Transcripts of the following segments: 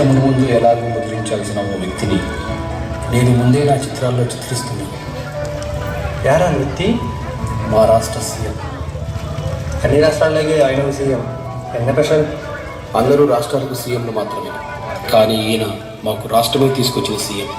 పరిశ్రమల ముందు ఎలాగో ముద్రించాల్సిన ఓ వ్యక్తిని నేను ముందే నా చిత్రాల్లో చిత్రిస్తున్నాను. యారా వ్యక్తి? మా రాష్ట్ర సీఎం. అన్ని రాష్ట్రాల్లోకి ఆయన సీఎం. ఎన్న ప్రశాంత్ అందరూ రాష్ట్రాలకు సీఎంలు మాత్రమే. కానీ ఈయన మాకు రాష్ట్రమే తీసుకొచ్చిన సీఎం.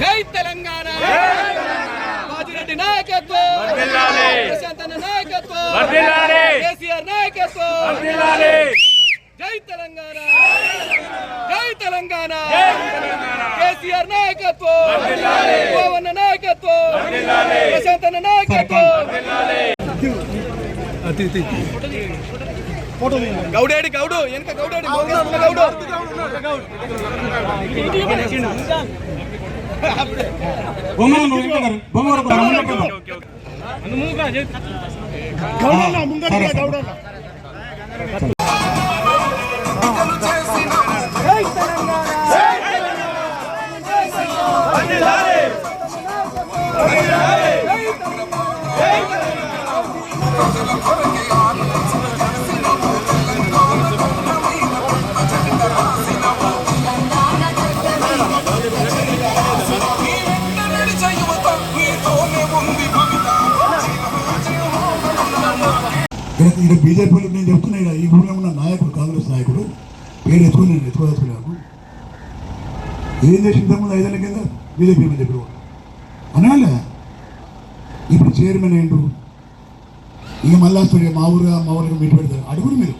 జై తెలంగాణ. బాజిరెడ్డి నాయకత్వం. ప్రశాంత్ అన్న నాయకత్వం. కేసీఆర్ నాయకత్వం. జై తెలంగాణ. జై తెలంగాణ. కేసీఆర్ నాయకత్వం. పవన్ నాయకత్వం. ప్రశాంత్ అన్న నాయకత్వం. గౌడేడి గౌడు వెనక గౌడేడి గౌడు ఇక్కడ బీజేపీలో నేను చెప్తున్నా ఇక్కడ ఈ ఊళ్ళో ఉన్న నాయకుడు కాంగ్రెస్ నాయకుడు పేరు ఎత్తుకుని నేను ఎత్తుకోదలుచుకున్నాను ఏం చేసిన ముందు ఐదేళ్ళ కింద? బీజేపీ మీద ఇప్పుడు అనాలే. ఇప్పుడు చైర్మన్ ఏంటు? ఇక మళ్ళా వస్తాడు మా ఊరుగా మా ఊరుగా మీటి పెడతారు. అడుగురు మీరు.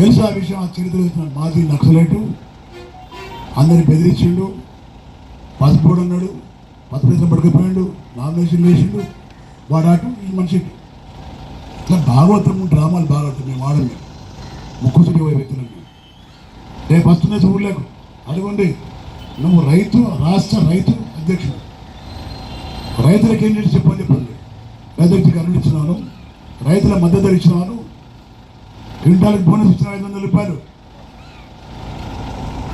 తెలుసు ఆ విషయం? ఆ చరిత్ర చూస్తున్నాడు మాజీ నక్సలైటు. అందరిని బెదిరించిండు. పసుపోడు అన్నాడు. పసుపు పడుకుపోయాడు. నామినేషన్ వేసిండు. వాడు అటు ఈ మనిషి అట్లా భాగవతం డ్రామాలు భాగవతం మేము ఆడం మేము. ముక్కుసుడి పోయే రేపు వస్తున్న చూడలేకు అడగండి నువ్వు రైతు రాష్ట్ర రైతు అధ్యక్షుడు. రైతులకు ఏం చేసి చెప్పని చెప్పండి. రైతులకి కరెంట్ ఇచ్చినాను. రైతుల మద్దతు ధర ఇచ్చినాను. క్వింటాలకు బోనస్ ఇచ్చిన ఐదు వందల రూపాయలు.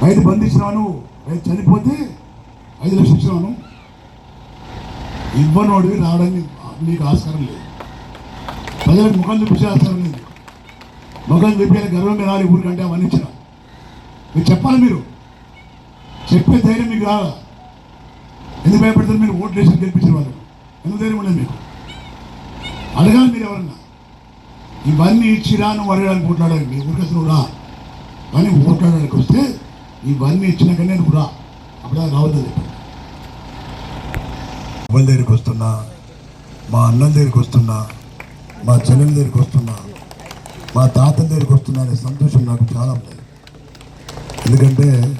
రైతు బంధించినాను రైతు చనిపోతే ఐదు లక్షలు ఇచ్చినాను. ఇవ్వనోడివి రావడానికి నీకు ఆస్కారం లేదు. ప్రజలకు ముఖం చూపించే ఆస్కారం ముఖం చూపించాలి గర్వంగా రాలి ఊరికంటే అవన్నీ ఇచ్చిన మీరు చెప్పాలి మీరు. చెప్పే ధైర్యం మీకు రాదా? ఎందుకు భయపడతారు? మీరు ఓట్లు వేసి గెలిపించిన వాళ్ళు. ఎందుకు ధైర్యం ఉండదు మీకు? అడగాలి మీరు ఎవరన్నా. ఇవన్నీ ఇచ్చిరా నువ్వు అడగడానికి ఓట్లాడాలి మీ ఊరికి అసలు రా. కానీ ఓట్లాడడానికి వస్తే ఇవన్నీ ఇచ్చినాకనే నువ్వు రా. అప్పుడు రావద్దని చెప్పండి. అవ్వల దగ్గరికి వస్తున్నా మా అన్నం దగ్గరికి వస్తున్నా మా చెల్లెల దగ్గరికి వస్తున్నా మా తాతల దగ్గరికి వస్తున్నా అనే సంతోషం నాకు చాలా ఉంది. ఎందుకంటే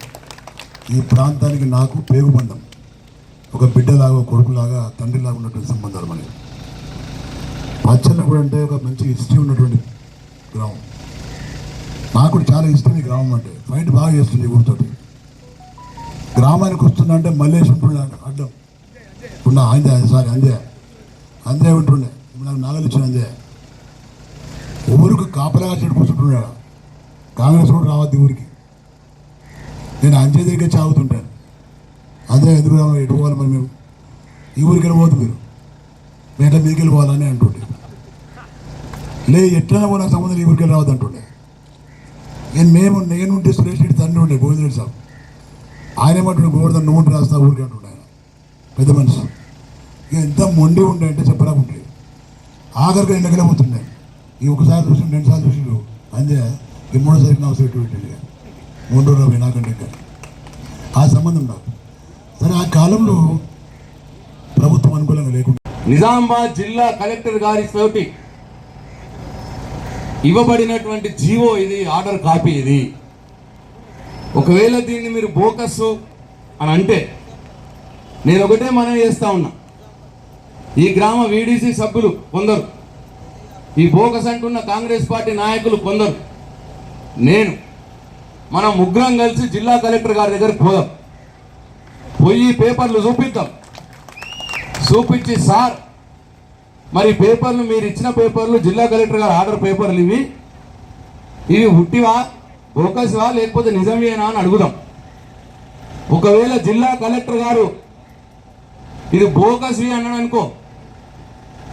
ఈ ప్రాంతానికి నాకు పేగుబంధం ఒక బిడ్డలాగా ఒక కొడుకులాగా తండ్రిలాగా ఉన్నటువంటి సంబంధాలు మనకి. పచ్చన్నప్పుడు అంటే ఒక మంచి హిస్టరీ ఉన్నటువంటి గ్రామం. నాకు చాలా ఇష్టం ఈ గ్రామం అంటే. ఫైట్ బాగా చేస్తుంది ఊరితోటి. గ్రామానికి వస్తున్నా అంటే మల్లేశ్వరుడు అడ్డం ఉన్న అందే సారీ అందే అందే ఉంటుండే. నాకు నాగలు ఇచ్చినందే. ఊరికి కాపలాగా చెడు కూర్చుంటున్నాడు? కాంగ్రెస్ కూడా రావద్దు ఊరికి. నేను అంచే దగ్గర చాగుతుంటాను. అదే ఎదురు ఎటు పోవాలి మరి మేము? ఈ ఊరికి వెళ్ళిపోదు మీరు? మేము ఎట్లా మీకు వెళ్ళిపోవాలని అంటుండే. లే ఎట్లా కూడా నాకు సంబంధం ఈ ఊరికి వెళ్ళి రావద్దు అంటుండే నేను మేము నేను ఉంటే సురేష్ రెడ్డి తండ్రి ఉండే గోవిందరెడ్డి సాబ్. ఆయన ఏమంటుండే గోవర్ధన్ నువ్వు రాస్తా ఊరికి అంటుండే ఆయన. పెద్ద మనిషి. ఇక ఎంత మొండి ఉండే అంటే చెప్పరాకుంటే. ఆఖరిగా ఎండకలే పోతున్నాయి. ఈ ఒకసారి చూసి రెండు సార్లు చూసిండు అంతే. ఈ మూడోసారి నా సీటు పెట్టిండు మూడు రోజులు నాకంటే ఇంకా. ఆ సంబంధం నాకు. సరే ఆ కాలంలో ప్రభుత్వం అనుకూలంగా లేకుండా నిజామాబాద్ జిల్లా కలెక్టర్ గారి తోటి ఇవ్వబడినటువంటి జీవో ఇది ఆర్డర్ కాపీ ఇది. ఒకవేళ దీన్ని మీరు బోకస్ అని అంటే నేను ఒకటే మనం చేస్తా ఉన్నా. ఈ గ్రామ వీడీసీ సభ్యులు కొందరు. ఈ బోగస్ అంటున్న కాంగ్రెస్ పార్టీ నాయకులు కొందరు. నేను మనం ముగ్గురం కలిసి జిల్లా కలెక్టర్ గారి దగ్గరికి పోదాం. పోయి పేపర్లు చూపిద్దాం. చూపించి సార్ మరి పేపర్లు మీరు ఇచ్చిన పేపర్లు జిల్లా కలెక్టర్ గారు ఆర్డర్ పేపర్లు ఇవి. ఇవి ఉట్టివా బోకస్వా లేకపోతే నిజమేనా అని అడుగుదాం. ఒకవేళ జిల్లా కలెక్టర్ గారు ఇది బోకస్వి అన్నాడు అనుకో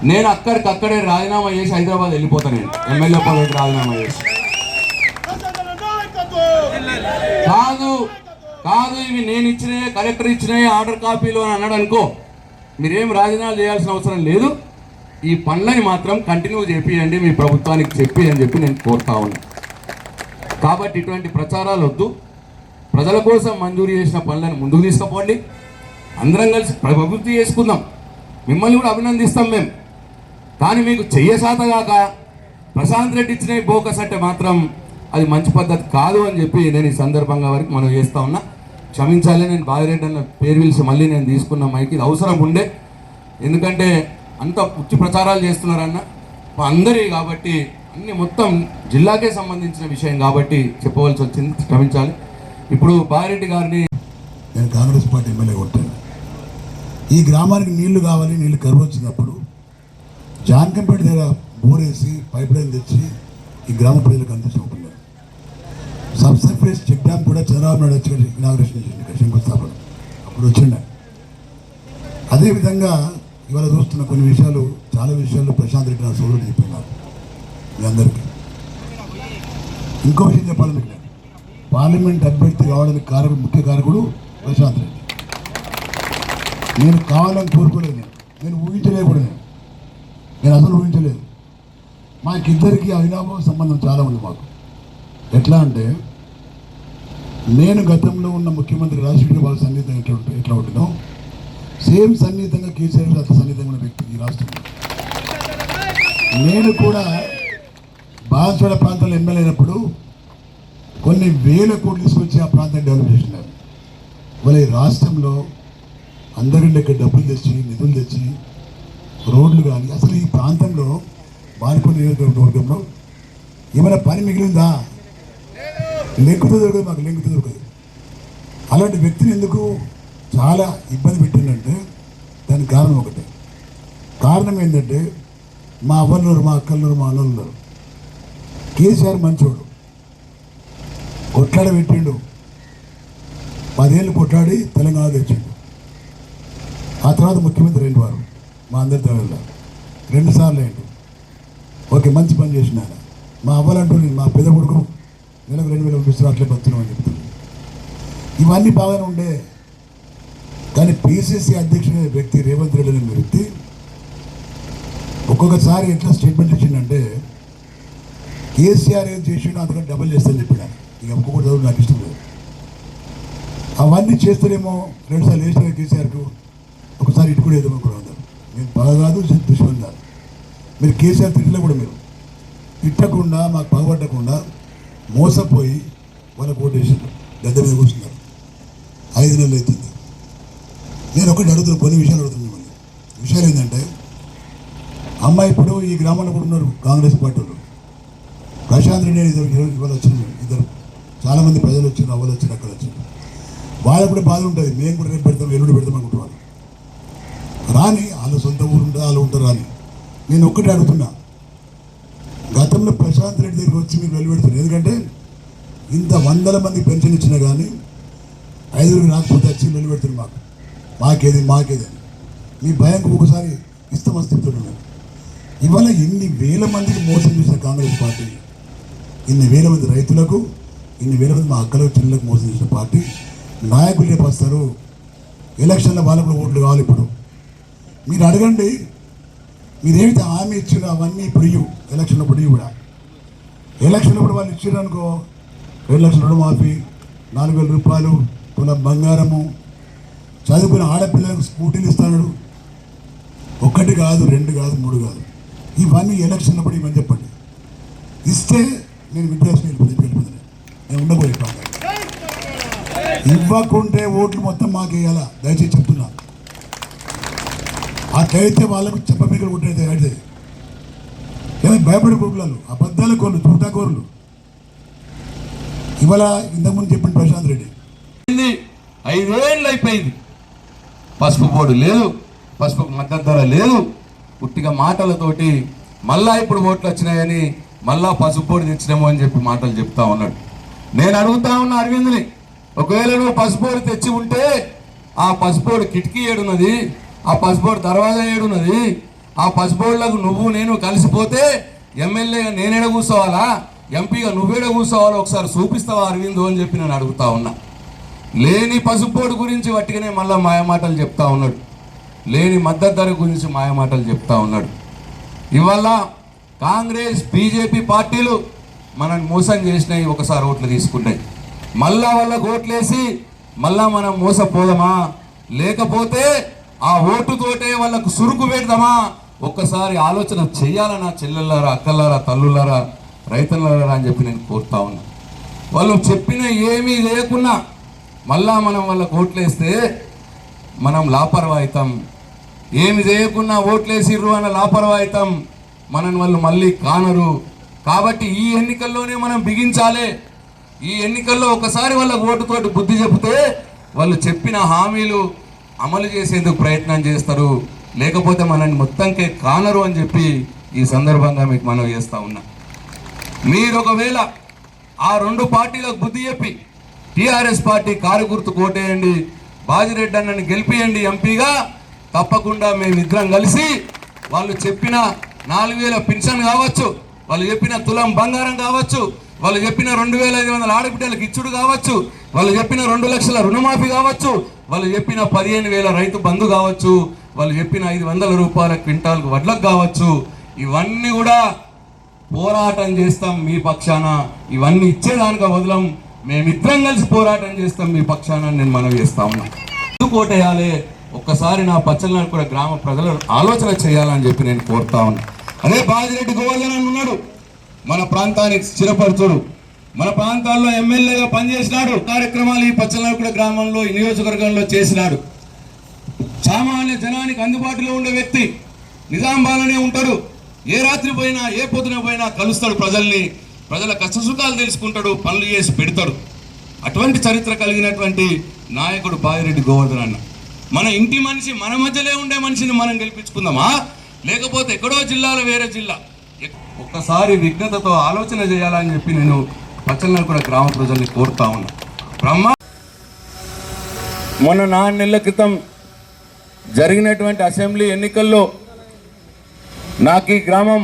నేను అక్కడికక్కడే రాజీనామా చేసి హైదరాబాద్ వెళ్ళిపోతాను నేను. ఎమ్మెల్యే పదవికి రాజీనామా చేసి. కాదు కాదు ఇవి నేను ఇచ్చినాయి కలెక్టర్ ఇచ్చినాయి ఆర్డర్ కాపీలు అని అన్నాడు అనుకో మీరేం రాజీనామా చేయాల్సిన అవసరం లేదు. ఈ పనులని మాత్రం కంటిన్యూ చేపియండి మీ ప్రభుత్వానికి చెప్పి అని చెప్పి నేను కోరుతా ఉన్నా. కాబట్టి ఇటువంటి ప్రచారాలు వద్దు. ప్రజల కోసం మంజూరు చేసిన పనులను ముందుకు తీసుకుపోండి. అందరం కలిసి ప్రభుత్వం చేసుకుందాం. మిమ్మల్ని కూడా అభినందిస్తాం మేము. కానీ మీకు చెయ్యసాతగాక ప్రశాంత్ రెడ్డి ఇచ్చిన బోకస్ అంటే మాత్రం అది మంచి పద్ధతి కాదు అని చెప్పి నేను ఈ సందర్భంగా వరకు మనం చేస్తూ ఉన్నా. క్షమించాలి నేను బాగిరెడ్డి అన్న పేరు పిలిచి మళ్ళీ నేను తీసుకున్న మైకి ఇది అవసరం ఉండే. ఎందుకంటే అంత ఉచ్చి ప్రచారాలు చేస్తున్నారన్న. మా అందరి కాబట్టి అన్ని మొత్తం జిల్లాకే సంబంధించిన విషయం కాబట్టి చెప్పవలసి వచ్చింది క్షమించాలి. ఇప్పుడు బాగిరెడ్డి గారిని నేను కాంగ్రెస్ పార్టీ ఎమ్మెల్యే కొట్టాను. ఈ గ్రామానికి నీళ్ళు కావాలి నీళ్ళు కరువు వచ్చినప్పుడు జానకంపేట దగ్గర బోరేసి పైప్ లైన్ తెచ్చి ఈ గ్రామ ప్రజలకు అందించిన పిల్లలు సబ్ సర్ఫేస్ చెక్ డ్యామ్ కూడా చంద్రబాబు నాయుడు వచ్చి ఇనాగ్రేషన్ చేసింది శంకుస్థాపన. అప్పుడు వచ్చిండ. అదేవిధంగా ఇవాళ చూస్తున్న కొన్ని విషయాలు చాలా విషయాలు ప్రశాంత్ రెడ్డి నా సోదరుడు చెప్పినారు మీ అందరికీ. ఇంకో విషయం చెప్పాలి మీకు. పార్లమెంట్ అభ్యర్థి రావడానికి కారకుడు ముఖ్య కారకుడు ప్రశాంత్ రెడ్డి. నేను కావాలని కోరుకోలేదు నేను. నేను ఊహించలేదు నేను అసలు ఊహించలేదు. మాకిద్దరికి అవినాభావ సంబంధం చాలా ఉంది మాకు. ఎట్లా అంటే నేను గతంలో ఉన్న ముఖ్యమంత్రి రాజశేఖర్ వాళ్ళ సన్నిహితం ఎట్లా ఎట్లా ఉంటుందో సేమ్ సన్నిహితంగా కేసీఆర్ గారు అంత సన్నిహితంగా ఉన్న వ్యక్తి ఈ రాష్ట్రంలో. నేను కూడా బాన్స్వాడ ప్రాంతంలో ఎమ్మెల్యే అయినప్పుడు కొన్ని వేల కోట్లు తీసుకొచ్చి ఆ ప్రాంతాన్ని డెవలప్ చేసినారు. ఇవాళ ఈ రాష్ట్రంలో అందరి దగ్గర డబ్బులు తెచ్చి నిధులు తెచ్చి రోడ్లు కానీ అసలు ఈ ప్రాంతంలో బాలిపల్లి నియోజకవర్గంలో ఏమైనా పని మిగిలిందా? లెంకుతో దొరకదు మాకు లెంకుతో దొరకదు. అలాంటి వ్యక్తిని ఎందుకు చాలా ఇబ్బంది పెట్టిందంటే దానికి కారణం ఒకటే. కారణం ఏంటంటే మా అవ్వలున్నారు మా అక్కలున్నారు మా అన్నలున్నారు కేసీఆర్ మంచోడు. కొట్లాడ పెట్టిండు పదేళ్ళు కొట్లాడి తెలంగాణ తెచ్చిండు. ఆ తర్వాత ముఖ్యమంత్రి అయిన వారు. మా అందరి తెలంగాణ రెండుసార్లు ఏంటి ఓకే మంచి పని చేసిన ఆయన మా అవ్వాలంటూ నేను మా పెద్ద కొడుకు నెలకు రెండు వేల రూపాయలు అట్లే బతున్నామని చెప్తున్నాను ఇవన్నీ బాగానే ఉండే. కానీ పిసిసి అధ్యక్షుడైన వ్యక్తి రేవంత్ రెడ్డి అనే వ్యక్తి ఒక్కొక్కసారి ఎట్లా స్టేట్మెంట్ ఇచ్చిందంటే కేసీఆర్ ఏం చేసిండో అంతకంటే డబల్ చేస్తాను చెప్పాడు ఆయన. ఇక ఒక్కొక్కటి చదువు నాకు ఇష్టం లేదు. అవన్నీ చేస్తేనేమో రెండుసార్లు వేసిన కేసీఆర్కు ఒకసారి ఇటు కూడా నేను బాగా కాదు దుష్మన్ కాదు మీరు కేసీఆర్ తిట్టలే కూడా మీరు తిట్టకుండా మాకు పగబట్టకుండా మోసపోయి వాళ్ళ కోటేషన్ గద్ద మీద కూర్చున్నారు. ఐదు నెలలు అవుతుంది. నేను ఒకటి అడుగుతున్నా కొన్ని విషయాలు అడుగుతున్నాను మిమ్మల్ని. విషయాలు ఏంటంటే అమ్మాయి ఇప్పుడు ఈ గ్రామంలో కూడా ఉన్నారు కాంగ్రెస్ పార్టీ వాళ్ళు. ప్రశాంత్ రెడ్డి ఇద్దరు ఈరోజు ఇవాళ వచ్చిన ఇద్దరు చాలామంది ప్రజలు వచ్చారు అవ్వలు వచ్చారు అక్కడ వచ్చారు వాళ్ళకు కూడా బాధ ఉంటుంది. మేము కూడా రేపు పెడతాం ఎల్లుండి పెడతాం అనుకుంటున్నారు రాని వాళ్ళు సొంత ఊరు వాళ్ళు ఉంటారు రాని. నేను ఒక్కటే అడుగుతున్నా. గతంలో ప్రశాంత్ రెడ్డి దగ్గరికి వచ్చి మీరు వెలువెడుతున్నారు. ఎందుకంటే ఇంత వందల మంది పెన్షన్ ఇచ్చినా కానీ ఐదుగురు రాకపోతే వచ్చి వెలువెడుతున్నారు మాకు. మాకేది మాకేది అని. మీ భయంకు ఒకసారి ఇస్తామని ఇవాళ ఇన్ని వేల మందికి మోసం చేసిన కాంగ్రెస్ పార్టీ ఇన్ని వేల మంది రైతులకు ఇన్ని వేల మంది మా అక్కలకు చెల్లెలకు మోసం చేసిన పార్టీ నాయకులు రేపు వస్తారు ఎలక్షన్లో వాళ్ళకు ఓట్లు కావాలి ఇప్పుడు. మీరు అడగండి మీరు ఏమిటి హామీ ఇచ్చారో అవన్నీ ఇప్పుడు ఇవ్వు ఎలక్షన్లో ఇప్పుడు కూడా. ఎలక్షన్ ఇప్పుడు వాళ్ళు ఇచ్చారు అనుకో రెండు లక్షల రుణమాఫీ నాలుగు వేల రూపాయలు తులం బంగారము చదువుకున్న ఆడపిల్లలకు స్కూటీలు ఇస్తాడు. ఒక్కటి కాదు రెండు కాదు మూడు కాదు. ఇవన్నీ ఎలక్షన్ అప్పుడు ఇవన్నీ చెప్పండి. ఇస్తే నేను విద్యాసం వెళ్ళిపోయింది వెళ్ళిపోయింది నేను ఉండబోయే ఇవ్వకుంటే ఓట్లు మొత్తం మాకు వేయాలా దయచేసి చెప్తున్నా. అట్లయితే వాళ్ళకు చెప్పబిగ్గర కొట్టేది అయితే. భయపడి భయపడే కుటుంబాలు అబద్ధాల కోర్లు చూటా ఇవాళ ఇంతకుముందు చెప్పిన ప్రశాంత్ రెడ్డి. ఐదేళ్ళు అయిపోయింది. పసుపు బోర్డు లేదు పసుపు మద్దతు ధర లేదు. పుట్టిగా మాటలతోటి మళ్ళా ఇప్పుడు ఓట్లు వచ్చినాయని మళ్ళా పసుపు బోర్డు తెచ్చినామో అని చెప్పి మాటలు చెప్తా ఉన్నాడు. నేను అడుగుతా ఉన్నా అరవింద్ని ఒకవేళ నువ్వు పసుపు బోర్డు తెచ్చి ఉంటే ఆ పసుపు బోర్డు కిటికీ ఏడున్నది. ఆ పసుపు బోర్డు దర్వాజా ఏడున్నది? ఆ పసుపు నువ్వు నేను కలిసిపోతే ఎమ్మెల్యేగా నేనేడ కూర్చోవాలా? ఎంపీగా నువ్వేడ కూర్చోవాలో? ఒకసారి చూపిస్తావా అరవిందో అని చెప్పి నేను అడుగుతా ఉన్నా. లేని పసుపోడు గురించి వట్టిగానే మళ్ళీ మాయమాటలు చెప్తా ఉన్నాడు. లేని మద్దతు ధర గురించి మాయమాటలు చెప్తా ఉన్నాడు. ఇవాళ కాంగ్రెస్ బీజేపీ పార్టీలు మనల్ని మోసం చేసినాయి ఒకసారి ఓట్లు తీసుకుంటాయి. మళ్ళా వాళ్ళకు ఓట్లేసి మళ్ళా మనం మోసపోదామా? లేకపోతే ఆ ఓటుతోటే వాళ్ళకు సురుకు పెడదామా ఒక్కసారి ఆలోచన చెయ్యాలనా చెల్లెళ్ళారా అక్కలారా తల్లులారా రైతులారా అని చెప్పి నేను కోరుతా ఉన్నా. వాళ్ళు చెప్పిన ఏమీ లేకున్నా మళ్ళా మనం వాళ్ళకు ఓట్లేస్తే మనం లాపరవాయితం. ఏమి చేయకున్నా ఓట్లేసిర్రు అన్న లాపరవాయితం. మనం వాళ్ళు మళ్ళీ కానరు. కాబట్టి ఈ ఎన్నికల్లోనే మనం బిగించాలి. ఈ ఎన్నికల్లో ఒకసారి వాళ్ళకు ఓటుతోటి బుద్ధి చెబితే వాళ్ళు చెప్పిన హామీలు అమలు చేసేందుకు ప్రయత్నం చేస్తారు. లేకపోతే మనల్ని మొత్తంకే కానరు అని చెప్పి ఈ సందర్భంగా మీకు మనం చేస్తా ఉన్నా. మీరు ఒకవేళ ఆ రెండు పార్టీలకు బుద్ధి చెప్పి టీఆర్ఎస్ పార్టీ కారు గుర్తు కోటేయండి బాజిరెడ్డి అన్నని గెలిపియండి ఎంపీగా తప్పకుండా మేమిద్దరం కలిసి వాళ్ళు చెప్పిన నాలుగు వేల పెన్షన్ కావచ్చు వాళ్ళు చెప్పిన తులం బంగారం కావచ్చు వాళ్ళు చెప్పిన రెండు వేల ఐదు వందల ఆడబిడ్డలకు ఇచ్చుడు కావచ్చు వాళ్ళు చెప్పిన రెండు లక్షల రుణమాఫీ కావచ్చు వాళ్ళు చెప్పిన పదిహేను వేల రైతు బంధు కావచ్చు వాళ్ళు చెప్పిన ఐదు వందల రూపాయల క్వింటాల్కు వడ్లకు కావచ్చు ఇవన్నీ కూడా పోరాటం చేస్తాం మీ పక్షాన. ఇవన్నీ ఇచ్చేదానికి వదలం. మేమిద్దరం కలిసి పోరాటం చేస్తాం మీ పక్షాన నేను మనవి చేస్తా ఉన్నా. ఎందుకు ఒక్కసారి నా పచ్చలను కూడా గ్రామ ప్రజలు ఆలోచన చేయాలని చెప్పి నేను కోరుతా ఉన్నా. అదే బాజిరెడ్డి గోవర్ధన్ ఉన్నాడు మన ప్రాంతానికి స్థిరపరచుడు. మన ప్రాంతాల్లో ఎమ్మెల్యేగా పనిచేసినాడు. కార్యక్రమాలు ఈ పచ్చలనాకుడ గ్రామంలో ఈ నియోజకవర్గంలో చేసినాడు. సామాన్య జనానికి అందుబాటులో ఉండే వ్యక్తి నిజామాబాద్లోనే ఉంటాడు. ఏ రాత్రి పోయినా ఏ పొద్దున పోయినా కలుస్తాడు ప్రజల్ని. ప్రజల కష్టసుఖాలు తెలుసుకుంటాడు పనులు చేసి పెడతాడు. అటువంటి చరిత్ర కలిగినటువంటి నాయకుడు బాయిరెడ్డి గోవర్ధన్ అన్న. మన ఇంటి మనిషి మన మధ్యలో ఉండే మనిషిని మనం గెలిపించుకుందామా? లేకపోతే ఎక్కడో జిల్లాలో వేరే జిల్లా. ఒక్కసారి విఘ్నతతో ఆలోచన చేయాలని చెప్పి నేను పచ్చలను కూడా గ్రామ ప్రజల్ని కోరుతా ఉన్నా. బ్రహ్మ మొన్న నాలుగు నెలల క్రితం జరిగినటువంటి అసెంబ్లీ ఎన్నికల్లో నాకు ఈ గ్రామం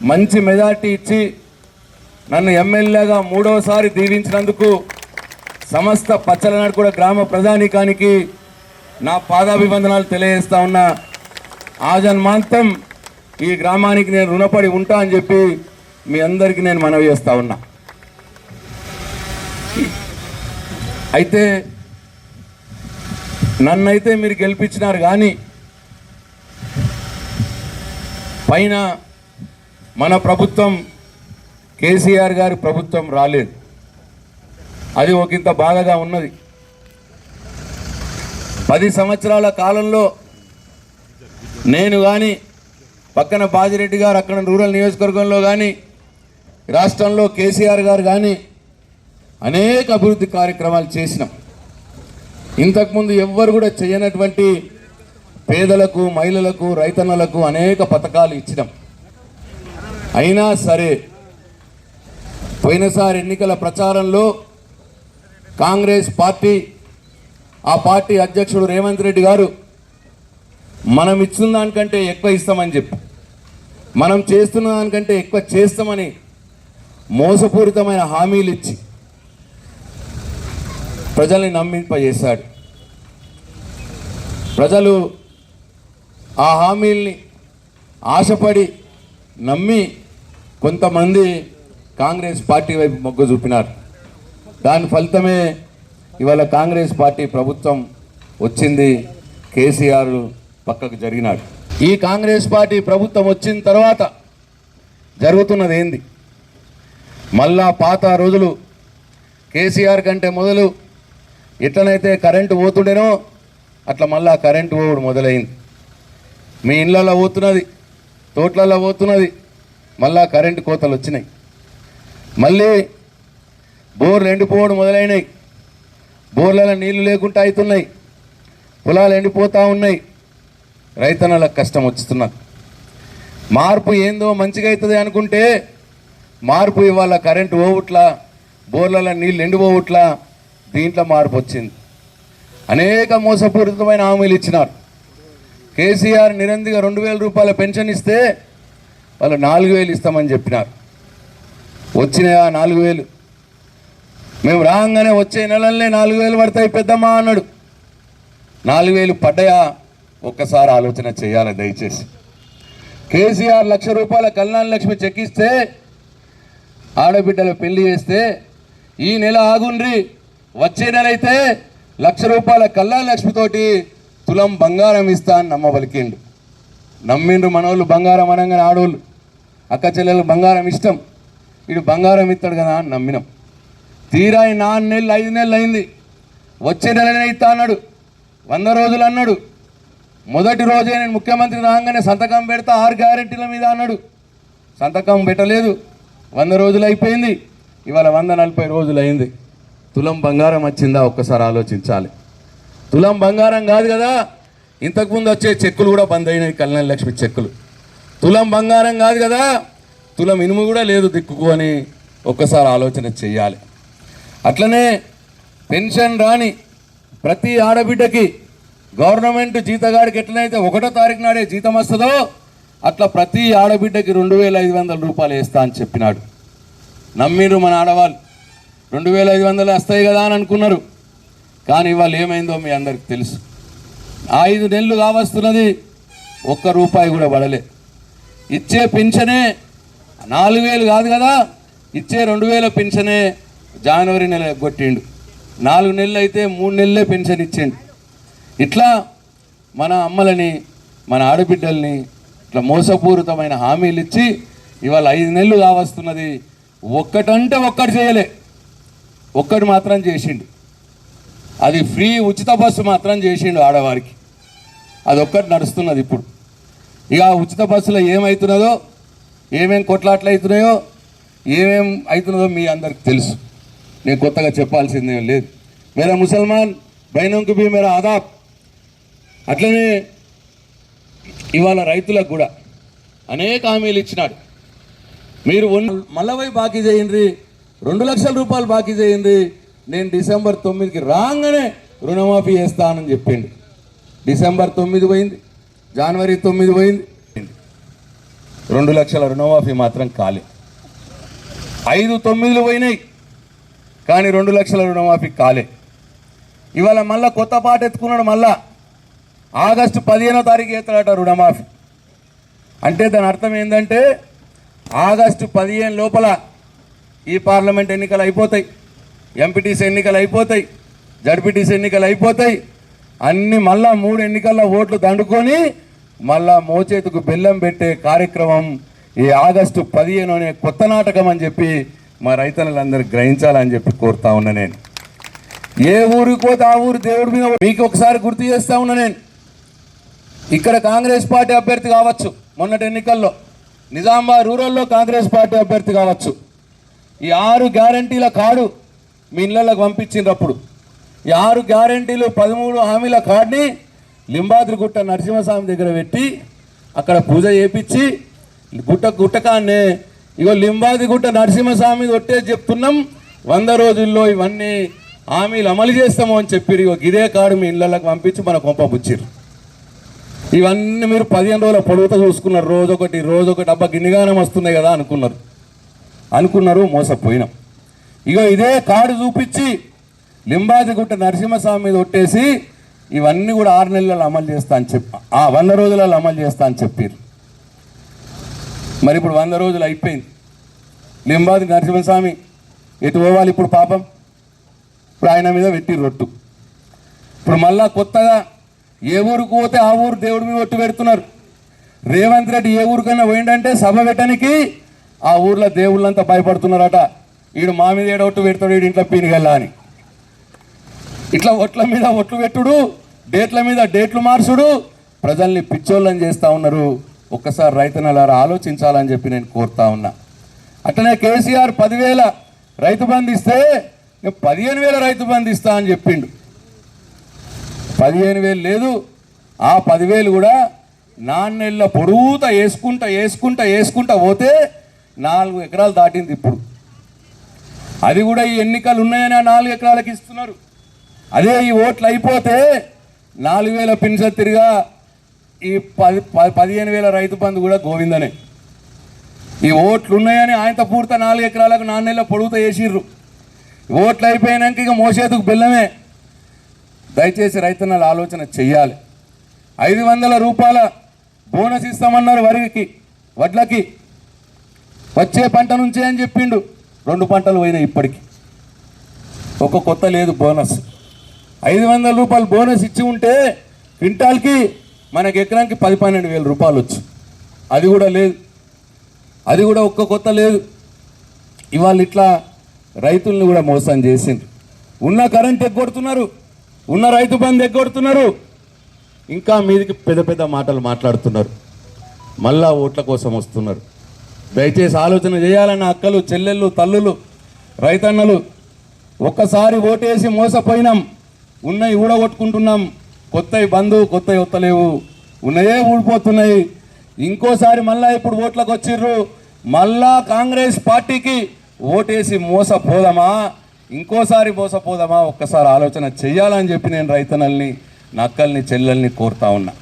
మంచి మెజార్టీ ఇచ్చి నన్ను ఎమ్మెల్యేగా మూడవసారి దీవించినందుకు సమస్త పచ్చలనాడు కూడా గ్రామ ప్రజానీకానికి నా పాదాభివందనాలు తెలియజేస్తా ఉన్నా. ఆజన్మాంతం ఈ గ్రామానికి నేను రుణపడి ఉంటా అని చెప్పి మీ అందరికీ నేను మనవి చేస్తా ఉన్నా. అయితే నన్నైతే మీరు గెలిపించినారు కానీ పైన మన ప్రభుత్వం కేసీఆర్ గారి ప్రభుత్వం రాలేదు. అది ఒకంత బాధగా ఉన్నది. పది సంవత్సరాల కాలంలో నేను కానీ పక్కన బాజిరెడ్డి గారు అక్కడ రూరల్ నియోజకవర్గంలో కానీ రాష్ట్రంలో కేసీఆర్ గారు కానీ అనేక అభివృద్ధి కార్యక్రమాలు చేసినాం. ఇంతకుముందు ఎవ్వరు కూడా చేయనటువంటి పేదలకు మహిళలకు రైతన్నలకు అనేక పథకాలు ఇచ్చినాం. అయినా సరే పోయినసారి ఎన్నికల ప్రచారంలో కాంగ్రెస్ పార్టీ ఆ పార్టీ అధ్యక్షుడు రేవంత్ రెడ్డి గారు మనం ఇచ్చిన దానికంటే ఎక్కువ ఇస్తామని చెప్పి. మనం చేస్తున్న దానికంటే ఎక్కువ చేస్తామని మోసపూరితమైన హామీలు ఇచ్చి ప్రజల్ని నమ్మింపజేశాడు. ప్రజలు ఆ హామీల్ని ఆశపడి నమ్మి కొంతమంది కాంగ్రెస్ పార్టీ వైపు మొగ్గు చూపినారు. దాని ఫలితమే ఇవాళ కాంగ్రెస్ పార్టీ ప్రభుత్వం వచ్చింది కేసీఆర్ పక్కకు జరిగినాడు. ఈ కాంగ్రెస్ పార్టీ ప్రభుత్వం వచ్చిన తర్వాత జరుగుతున్నది ఏంది మళ్ళా పాత రోజులు కేసీఆర్ కంటే మొదలు ఎట్లనైతే కరెంటు పోతుండేనో అట్లా మళ్ళా కరెంటు పోవుడు మొదలైంది. మీ ఇళ్ళల్లో పోతున్నది తోట్లలో పోతున్నది మళ్ళా కరెంటు కోతలు వచ్చినాయి. మళ్ళీ బోర్లు ఎండిపోవడం మొదలైనాయి. బోర్లలో నీళ్ళు లేకుండా అవుతున్నాయి పొలాలు ఎండిపోతూ ఉన్నాయి. రైతన్నలకు కష్టం వచ్చుతున్నది. మార్పు ఏందో మంచిగా అవుతుంది అనుకుంటే మార్పు ఇవాళ కరెంటు పోవుట్లా బోర్లలో నీళ్ళు ఎండిపోవుట్లా దీంట్లో మార్పు వచ్చింది. అనేక మోసపూరితమైన హామీలు ఇచ్చినారు. కేసీఆర్ నిరంతగా రెండు వేల రూపాయల పెన్షన్ ఇస్తే వాళ్ళు నాలుగు వేలు ఇస్తామని చెప్పినారు. వచ్చినాయా నాలుగు వేలు? మేము రాగానే వచ్చే నెలలనే నాలుగు వేలు పడతాయి పెద్దమ్మా అన్నాడు. నాలుగు వేలు పడ్డాయా? ఒక్కసారి ఆలోచన చేయాలి దయచేసి. కేసీఆర్ లక్ష రూపాయల కళ్యాణ లక్ష్మి చెక్కిస్తే ఆడబిడ్డలు పెళ్ళి చేస్తే ఈ నెల ఆగుండ్రి. వచ్చే నెల అయితే లక్ష రూపాయల కల్లా లక్ష్మితోటి తులం బంగారం ఇస్తా అని నమ్మ పలికిండు నమ్మిండ్రు మనోళ్ళు బంగారం అనగానే ఆడోళ్ళు. అక్క చెల్లెలు బంగారం ఇష్టం. ఇటు బంగారం ఇస్తాడు కదా అని నమ్మినాం. తీరా ఈ నాలుగు నెలలు ఐదు నెలలు అయింది. వచ్చే నెలనే ఇస్తా అన్నాడు. వంద రోజులు అన్నాడు. మొదటి రోజే నేను ముఖ్యమంత్రి రాగానే సంతకం పెడతా ఆరు గ్యారెంటీల మీద అన్నాడు. సంతకం పెట్టలేదు. వంద రోజులు అయిపోయింది. ఇవాళ వంద నలభై రోజులు అయింది. తులం బంగారం వచ్చిందా? ఒక్కసారి ఆలోచించాలి. తులం బంగారం కాదు కదా? ఇంతకుముందు వచ్చే చెక్కులు కూడా బంద్ అయినాయి కళ్యాణ లక్ష్మి చెక్కులు. తులం బంగారం కాదు కదా? తులం ఇనుము కూడా లేదు దిక్కుకు అని ఒక్కసారి ఆలోచన చెయ్యాలి. అట్లనే పెన్షన్ రాని ప్రతి ఆడబిడ్డకి గవర్నమెంట్ జీతగాడికి ఎట్లనైతే ఒకటో తారీఖు నాడే జీతం వస్తుందో అట్లా ప్రతి ఆడబిడ్డకి రెండు వేల ఐదు వందల రూపాయలు వేస్తా అని చెప్పినాడు. నమ్మిరు మన ఆడవాళ్ళు. రెండు వేల ఐదు వందలు వస్తాయి కదా అని అనుకున్నారు. కానీ ఇవాళ ఏమైందో మీ అందరికి తెలుసు. ఐదు నెలలు కావస్తున్నది ఒక్క రూపాయి కూడా పడలే. ఇచ్చే పింఛనే నాలుగు వేలు కాదు కదా ఇచ్చే రెండు వేల పింఛనే జనవరి నెల కొట్టిండు. నాలుగు నెలలు అయితే మూడు నెలలే పెన్షన్ ఇచ్చిండు. ఇట్లా మన అమ్మలని మన ఆడబిడ్డల్ని ఇట్లా మోసపూరితమైన హామీలు ఇచ్చి ఇవాళ ఐదు నెలలు కావస్తున్నది ఒక్కటంటే ఒక్కటి చేయలే. ఒక్కటి మాత్రం చేసిండు. అది ఫ్రీ ఉచిత బస్సు మాత్రం చేసిండు ఆడవారికి. అది ఒక్కటి నడుస్తున్నది ఇప్పుడు. ఇక ఉచిత బస్సులో ఏమవుతున్నదో ఏమేం కొట్లాట్లు అవుతున్నాయో ఏమేం అవుతున్నదో మీ అందరికి తెలుసు. నేను కొత్తగా చెప్పాల్సిందేం లేదు. మేరా ముసల్మాన్ బైనంకు బి మేరా ఆదాబ్. అట్లనే ఇవాళ రైతులకు కూడా అనేక హామీలు ఇచ్చినాడు. మీరు వన్- బాకీ చేయండి. రెండు లక్షల రూపాయలు బాకీ చేయండి నేను డిసెంబర్ తొమ్మిదికి రాగానే రుణమాఫీ చేస్తానని చెప్పిండు. డిసెంబర్ తొమ్మిది పోయింది. జనవరి తొమ్మిది పోయింది. రెండు లక్షల రుణమాఫీ మాత్రం కాలే. ఐదు తొమ్మిదిలు పోయినాయి. కానీ రెండు లక్షల రుణమాఫీ కాలే. ఇవాళ మళ్ళా కొత్త పాట ఎత్తుకున్నాడు మళ్ళా. ఆగస్టు పదిహేనో తారీఖు ఎత్తాడట రుణమాఫీ. అంటే దాని అర్థం ఏంటంటే ఆగస్టు పదిహేను లోపల ఈ పార్లమెంట్ ఎన్నికలు అయిపోతాయి. ఎంపీటీసీ ఎన్నికలు అయిపోతాయి. జడ్పీటీసీ ఎన్నికలు అయిపోతాయి. అన్ని మళ్ళా మూడు ఎన్నికల్లో ఓట్లు దండుకొని మళ్ళా మోచేతుకు బెల్లం పెట్టే కార్యక్రమం ఈ ఆగస్టు పదిహేను అనే కొత్త నాటకం అని చెప్పి మా రైతన్నలందరూ గ్రహించాలని చెప్పి కోరుతా ఉన్నా నేను. ఏ ఊరికి పోతే ఆ ఊరు దేవుడి మీద మీకు ఒకసారి గుర్తు చేస్తా ఉన్నా నేను. ఇక్కడ కాంగ్రెస్ పార్టీ అభ్యర్థి కావచ్చు మొన్నటి ఎన్నికల్లో. నిజామాబాద్ రూరల్లో కాంగ్రెస్ పార్టీ అభ్యర్థి కావచ్చు. ఈ ఆరు గ్యారంటీల కార్డు మీ ఇళ్ళకి పంపించినప్పుడు ఈ ఆరు గ్యారంటీలు పదమూడు హామీల కార్డుని లింబాద్రిగుట్ట నరసింహస్వామి దగ్గర పెట్టి అక్కడ పూజ చేపించి గుట్ట గుట్టకాన్నే ఇగో లింబాదిగుట్ట నరసింహస్వామి ఒట్టే చెప్తున్నాం వంద రోజుల్లో ఇవన్నీ హామీలు అమలు చేస్తాము అని చెప్పి ఇగో ఇదే కార్డు మీ ఇళ్ళకి పంపించి మన కొంప బుచ్చిర్రు. ఇవన్నీ మీరు పదిహేను రోజుల పొడవుతో చూసుకున్నారు. రోజు ఒకటి రోజు ఒకటి అబ్బా గిన్నెగానం వస్తున్నాయి కదా అనుకున్నారు. అనుకున్నారు మోసపోయినాం. ఇగో ఇదే కార్డు చూపించి లింబాదిగుట్ట నరసింహస్వామి మీద ఒట్టేసి ఇవన్నీ కూడా ఆరు నెలలలో అమలు చేస్తా అని చెప్పి ఆ వంద రోజులలో అమలు చేస్తా అని చెప్పారు మరి ఇప్పుడు వంద రోజులు అయిపోయింది. లింబాది నరసింహస్వామి ఎటు పోవాలి ఇప్పుడు పాపం? ఇప్పుడు ఆయన మీద పెట్టి రొట్టు ఇప్పుడు మళ్ళా కొత్తగా ఏ ఊరికి పోతే ఆ ఊరు దేవుడి మీద ఒట్టు పెడుతున్నారు. రేవంత్ రెడ్డి ఏ ఊరికైనా పోయిండంటే సభ పెట్టడానికి ఆ ఊర్లో దేవుళ్ళంతా భయపడుతున్నారట. ఈడు మా మీద ఏడ ఒట్టు పెడతాడు ఈడు ఇంట్లో పీనిగల్లా అని. ఇట్లా ఒట్ల మీద ఒట్లు పెట్టుడు డేట్ల మీద డేట్లు మార్చుడు ప్రజల్ని పిచ్చోళ్ళని చేస్తూ ఉన్నారు. ఒక్కసారి రైతన్నలారా ఆలోచించాలని చెప్పి నేను కోరుతా ఉన్నా. అట్లనే కేసీఆర్ పదివేల రైతు బంధు ఇస్తే నేను పదిహేను వేల రైతు బంధు ఇస్తా అని చెప్పిండు. పదిహేను వేలు లేదు ఆ పదివేలు కూడా నాన్నెళ్ళ పొడుగుతా వేసుకుంటా వేసుకుంటా వేసుకుంటా పోతే నాలుగు ఎకరాలు దాటింది ఇప్పుడు. అది కూడా ఈ ఎన్నికలు ఉన్నాయని ఆ నాలుగు ఎకరాలకు ఇస్తున్నారు. అదే ఈ ఓట్లు అయిపోతే నాలుగు వేల పెన్షన్ తిరిగా ఈ పది పదిహేను వేల రైతు బంధు కూడా గోవిందనే. ఈ ఓట్లు ఉన్నాయని ఆయనతో పూర్తి నాలుగు ఎకరాలకు నాన్నెళ్ళ పొడుగుతా వేసిర్రు ఓట్లు అయిపోయినాక ఇక మోసేతుకు బెల్లమే. దయచేసి రైతన్నలు ఆలోచన చెయ్యాలి. ఐదు వందల రూపాయల బోనస్ ఇస్తామన్నారు వరికి వడ్లకి. వచ్చే పంట నుంచే అని చెప్పిండు. రెండు పంటలు పోయినాయి ఇప్పటికి. ఒక కొత్త లేదు బోనస్. ఐదు వందల రూపాయలు బోనస్ ఇచ్చి ఉంటే క్వింటాల్కి మనకి ఎకరానికి పది పన్నెండు వేల రూపాయలు వచ్చు. అది కూడా లేదు. అది కూడా ఒక్క కొత్త లేదు. ఇవాళ ఇట్లా రైతుల్ని కూడా మోసం చేసింది ఉన్న కరెంట్ ఎగ్గొడుతున్నారు. ఉన్న రైతు బంధు ఎగ్గొడుతున్నారు. ఇంకా మీదికి పెద్ద పెద్ద మాటలు మాట్లాడుతున్నారు. మళ్ళా ఓట్ల కోసం వస్తున్నారు. దయచేసి ఆలోచన చేయాలన్న అక్కలు చెల్లెళ్ళు తల్లులు రైతన్నలు ఒక్కసారి ఓటేసి మోసపోయినాం. ఉన్నవి ఊడగొట్టుకుంటున్నాం. కొత్తవి బంధు కొత్తవి వత్తలేవు ఉన్నాయే ఊడిపోతున్నాయి. ఇంకోసారి మళ్ళా ఇప్పుడు ఓట్లకు వచ్చిర్రు మళ్ళా కాంగ్రెస్ పార్టీకి ఓటేసి మోసపోదామా? ఇంకోసారి మోసపోదామా? ఒక్కసారి ఆలోచన చెయ్యాలని చెప్పి నేను రైతన్నల్ని నక్కల్ని చెల్లెల్ని కోరుతా ఉన్నా.